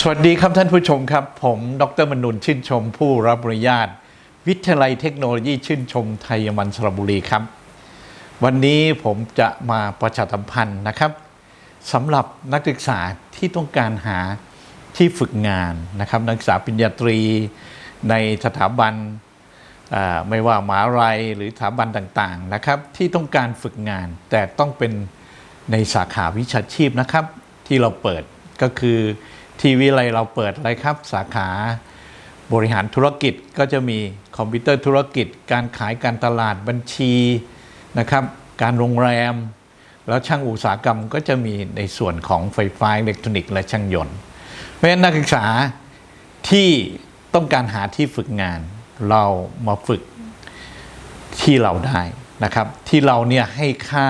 สวัสดีครับท่านผู้ชมครับ ผม ดรมนุนชื่นชมผู้รับอนุญาต วิทยาลัยเทคโนโลยีชื่นชมไทยมันสระบุรีครับ วันนี้ผมจะมาประชาสัมพันธ์นะครับสำหรับนักศึกษาที่ต้องการหาที่ฝึกงานนะครับ นักศึกษาปริญญาตรีในสถาบันไม่ว่ามหาลัยหรือสถาบันต่างๆนะครับ ที่ต้องการฝึกงาน แต่ต้องเป็นในสาขาวิชาชีพนะครับ ที่เราเปิดก็คือ ทีวิไลเราเปิดอะไรครับ สาขาบริหารธุรกิจก็จะมีคอมพิวเตอร์ธุรกิจ การขายการตลาดบัญชีนะครับการโรงแรม แล้วช่างอุตสาหกรรมก็จะมีในส่วนของไฟฟ้าอิเล็กทรอนิกส์และช่างยนต์ เพราะฉะนั้นนักศึกษาที่ต้องการหาที่ฝึกงานเรามาฝึกที่เราได้นะครับ ที่เราเนี่ยให้ค่า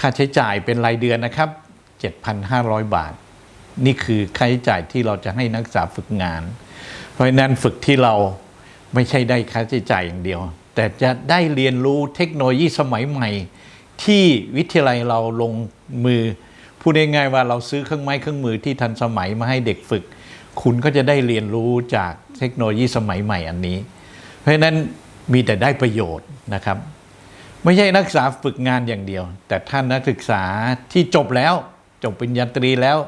ค่าใช้จ่ายเป็นรายเดือนนะครับ 7,500 บาท นี่คือค่าใช้จ่ายที่เราจะให้นักศึกษาฝึกงาน เพราะฉะนั้นฝึกที่เราไม่ใช่ได้ค่าใช้จ่ายอย่างเดียว แต่จะได้เรียนรู้เทคโนโลยีสมัยใหม่ ที่วิทยาลัยเราลงมือพูดง่ายๆว่าเราซื้อเครื่องไม้เครื่องมือที่ทันสมัยมาให้เด็กฝึก คุณก็จะได้เรียนรู้จากเทคโนโลยีสมัยใหม่อันนี้ เพราะฉะนั้นมีแต่ได้ประโยชน์นะครับ ไม่ใช่นักศึกษาฝึกงานอย่างเดียว แต่ท่านนักศึกษาที่จบแล้วจบปริญญาตรีแล้ว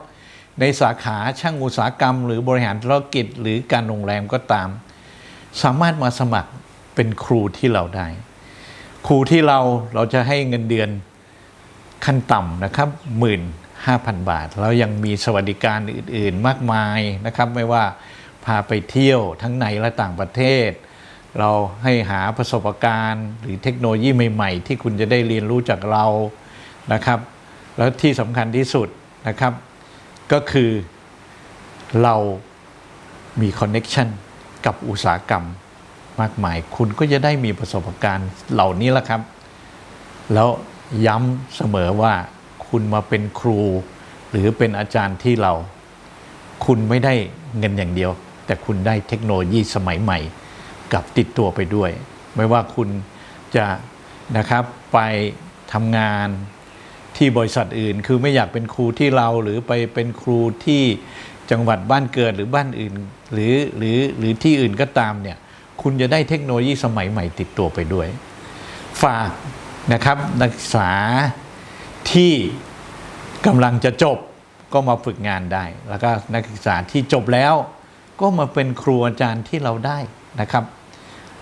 ในสาขาช่างอุตสาหกรรม หรือบริหารธุรกิจหรือการโรงแรมก็ตาม สามารถมาสมัครเป็นครูที่เราได้ ครูที่เราเราจะให้เงินเดือนขั้นต่ำนะครับหมื่นห้าพันบาท แล้วยังมีสวัสดิการอื่น ๆ มากมายนะครับ ไม่ว่าพาไปเที่ยวทั้งในและต่างประเทศ เราให้หาประสบการณ์ หรือเทคโนโลยีใหม่ๆ ที่คุณจะได้เรียนรู้จากเรานะครับ แล้วที่สำคัญที่สุดนะครับ ก็คือเรามีคอนเน็ชันกับอุตสาหกรรมมากมาย คุณก็จะได้มีประสบการณ์เหล่านี้แหละครับ แล้วย้ำเสมอว่าคุณมาเป็นครู หรือเป็นอาจารย์ที่เรา คุณไม่ได้เงินอย่างเดียว แต่คุณได้เทคโนโลยีสมัยใหม่ กับติดตัวไปด้วย ไม่ว่าคุณจะนะครับไปทำงาน ที่บริษัทอื่น คือไม่อยากเป็นครูที่เราหรือไปเป็นครูที่จังหวัดบ้านเกิดหรือบ้านอื่น หรือหรือหรือที่อื่นก็ตามเนี่ยคุณจะได้เทคโนโลยีสมัยใหม่ติดตัวไปด้วย ฝากนะครับนักศึกษาที่กำลังจะจบก็มาฝึกงานได้ แล้วก็นักศึกษาที่จบแล้ว ก็มาเป็นครูอาจารย์ที่เราได้นะครับ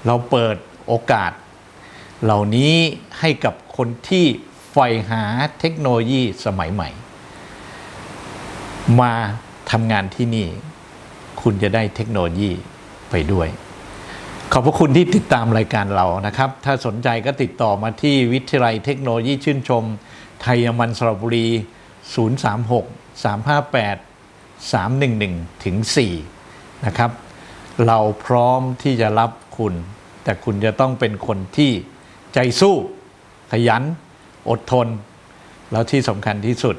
เราเปิดโอกาส เหล่านี้ให้กับคนที่ ใฝ่หาเทคโนโลยีสมัยใหม่ มาทำงานที่นี่ คุณจะได้เทคโนโลยีไปด้วย ขอบพระคุณที่ติดตามรายการเรานะครับ ถ้าสนใจก็ติดต่อมาที่วิทยาลัยเทคโนโลยีชื่นชม ไทยมันสระบุรี 036 358 311ถึง4นะครับ เราพร้อมที่จะรับคุณ แต่คุณจะต้องเป็นคนที่ใจสู้ขยัน อดทน แล้วที่สำคัญที่สุด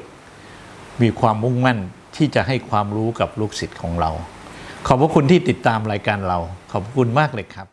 มีความมุ่งมั่นที่จะให้ความรู้กับลูกศิษย์ของเรา ขอบพระคุณที่ติดตามรายการเรา ขอบคุณมากเลยครับ